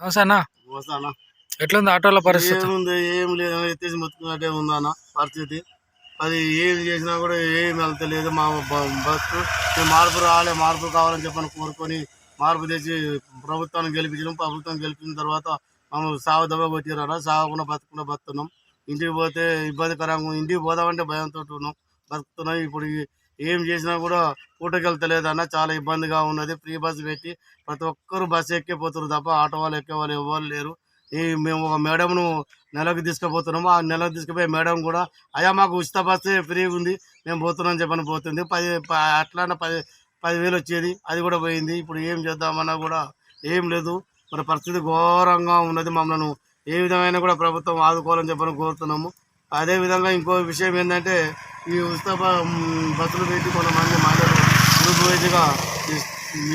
నమస్తే అన్న వస్తానా ఎట్లుంది ఆటోల పరిస్థితి? ఏముంది ఏం లేదు ఎత్తేసి మొత్తుకున్నట్టే ఉందన్న పరిస్థితి. అది ఏం చేసినా కూడా ఏం వెళ్తలేదు. మా బస్సు మేము మార్పు రావాలి మార్పు కావాలని చెప్పని కోరుకొని మార్పు తెచ్చి ప్రభుత్వాన్ని గెలిపించడం ప్రభుత్వం గెలిపిన తర్వాత మమ్మల్ని సాగు దెబ్బ కొట్టిరారా సాగకుండా బతుకుండా బతున్నాం. ఇంటికి పోతే ఇబ్బందికరంగా. ఇంటికి పోదామంటే భయంతో ఉన్నాం. బతుకుతున్నాం. ఇప్పుడు ఏం చేసినా కూడా పూటకెళ్తలేదన్న చాలా ఇబ్బందిగా ఉన్నది. ఫ్రీ బస్సు పెట్టి ప్రతి ఒక్కరు బస్సు ఎక్కిపోతున్నారు తప్ప ఆటో వాళ్ళు ఎక్కే వాళ్ళు ఎవరు లేరు. ఈ మేము ఒక మేడంను నెలకు తీసుకుపోతున్నాము. ఆ నెలకు తీసుకుపోయే మేడం కూడా అయ్యా మాకు ఉచిత బస్సు ఫ్రీ ఉంది మేము పోతున్నాం చెప్పని పోతుంది. పది అట్లానే పది పదివేలు వచ్చేది. అది కూడా పోయింది. ఇప్పుడు ఏం చేద్దామన్నా కూడా ఏం లేదు. మరి పరిస్థితి ఘోరంగా ఉన్నది మమ్మల్ని. ఏ విధమైన కూడా ప్రభుత్వం ఆదుకోవాలని చెప్పని కోరుతున్నాము. అదే విధంగా ఇంకో విషయం ఏంటంటే ఈ ఉచిత బస్సులు పెట్టి కొంతమంది మహిళలు గ్రూప్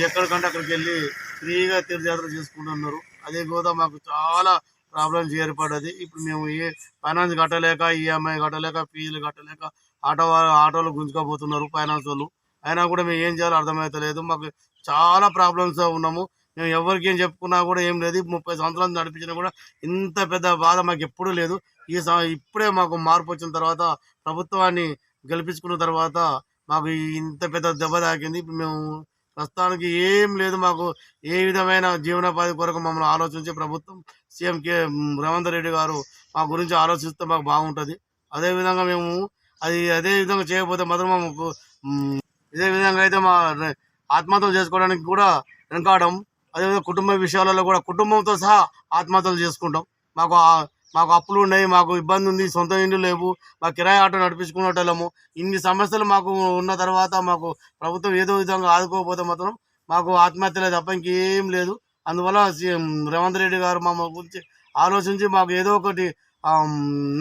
ఎక్కడికంటే అక్కడికి వెళ్ళి ఫ్రీగా తీర్థయాత్ర చేసుకుంటున్నారు. అదే కూడా మాకు చాలా ప్రాబ్లమ్స్ ఏర్పడ్డది. ఇప్పుడు మేము ఏ ఫైనాన్స్ కట్టలేక ఈఎంఐ కట్టలేక ఫీజులు కట్టలేక ఆటో ఆటోలు గుంజుకపోతున్నారు ఫైనాన్స్ వాళ్ళు. అయినా కూడా మేము ఏం చేయాలో అర్థమవుతలేదు మాకు చాలా ప్రాబ్లమ్స్ ఉన్నాము. మేము ఎవరికి ఏం చెప్పుకున్నా కూడా ఏం లేదు. ముప్పై సంవత్సరాలు నడిపించినా కూడా ఇంత పెద్ద బాధ మాకు ఎప్పుడూ లేదు. ఈ స- ఇప్పుడే మాకు మార్పు వచ్చిన తర్వాత ప్రభుత్వాన్ని గెలిపించుకున్న తర్వాత మాకు ఇంత పెద్ద దెబ్బ తాకింది. మేము ప్రస్తుతానికి ఏం లేదు. మాకు ఏ విధమైన జీవనోపాధి కొరకు మమ్మల్ని ఆలోచించి ప్రభుత్వం సీఎం కే రేవంత్ రెడ్డి గారు మా గురించి ఆలోచిస్తే మాకు బాగుంటుంది. అదేవిధంగా మేము అది అదే విధంగా చేయకపోతే మాత్రం మాకు ఇదే విధంగా అయితే మా ఆత్మహత్య ఆత్మహత్యలు చేసుకోవడానికి కూడా వెనకాడడం అదేవిధంగా కుటుంబ విషయాలలో కూడా కుటుంబంతో సహా ఆత్మహత్యలు చేసుకుంటాం. మాకు మాకు అప్పులు ఉన్నాయి మాకు ఇబ్బంది ఉంది సొంత ఇండ్లు లేవు మా కిరాయి ఆటో నడిపించుకునేటోళ్ళము ఇన్ని సమస్యలు మాకు ఉన్న తర్వాత మాకు ప్రభుత్వం ఏదో విధంగా ఆదుకోకపోతే మాత్రం మాకు ఆత్మహత్యలే తప్ప ఇంకేం లేదు. అందువల్ల రేవంత్ రెడ్డి గారు మా గురించి ఆలోచించి మాకు ఏదో ఒకటి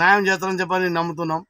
న్యాయం చేస్తారని చెప్పని నమ్ముతున్నాం.